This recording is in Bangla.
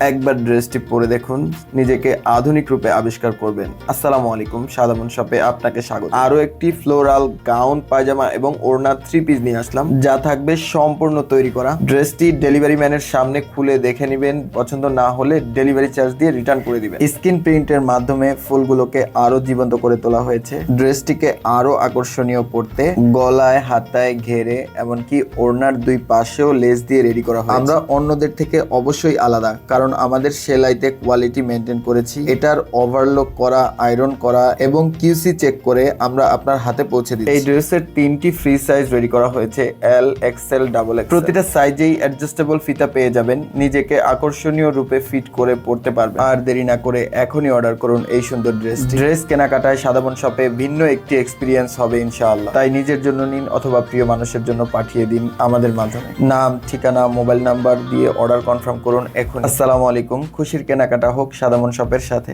একবার ড্রেসটি পরে দেখুন, নিজেকে আধুনিক রূপে আবিষ্কার করবেন। আসসালামু আলাইকুম, সাদামন শপে আপনাকে স্বাগত। আরও একটি ফ্লোরাল গাউন, পায়জামা এবং ওড়না থ্রি পিস নিয়ে আসলাম, যা থাকবে সম্পূর্ণ তৈরি করা। ড্রেসটি ডেলিভারি ম্যানের সামনে খুলে দেখে নেবেন, পছন্দ না হলে ডেলিভারি চার্জ দিয়ে রিটার্ন করে দিবেন। স্ক্রিন প্রিন্টের মাধ্যমে ফুলগুলোকে আরও জীবন্ত করে তোলা হয়েছে। ড্রেসটিকে আরও আকর্ষণীয় করতে গলায়, হাতায় ঘেরে, এমনকি ওড়নার দুই পাশেও লেস দিয়ে রেডি করা হয় আমরা অন্যদের থেকে অবশ্যই আলাদা, কারণ আমাদের সেলাইতে কোয়ালিটি মেনটেন করেছি। এটার ওভারলক করা আয়রন করা এবং কিউসি চেক করে আমরা আপনার হাতে পৌঁছে দিই এই ড্রেসের তিনটি ফ্রি সাইজ রেডি করা হয়েছে এল এক্সেল ডাবল এক্স প্রতিটা সাইজেই অ্যাডজাস্টেবল ফিতা পেয়ে যাবেন নিজেকে আকর্ষণীয় রূপে ফিট করে পড়তে পারবেন। আর দেরি না করে এখনই অর্ডার করুন এই সুন্দর ড্রেস ড্রেস কেনাকাটায় সাধারণ শপে ভিন্ন একটি এক্সপিরিয়েন্স হবে ইনশাআল্লাহ। তাই নিজের জন্য নিন অথবা প্রিয় মানুষের জন্য পাঠিয়ে দিন আমাদের মাধ্যমে। নাম ঠিকানা মোবাইল নাম্বার দিয়ে অর্ডার কনফার্ম করুন এখন আসসালামু আলাইকুম। খুশির কেনাকাটা হোক সাদামন শপের সাথে।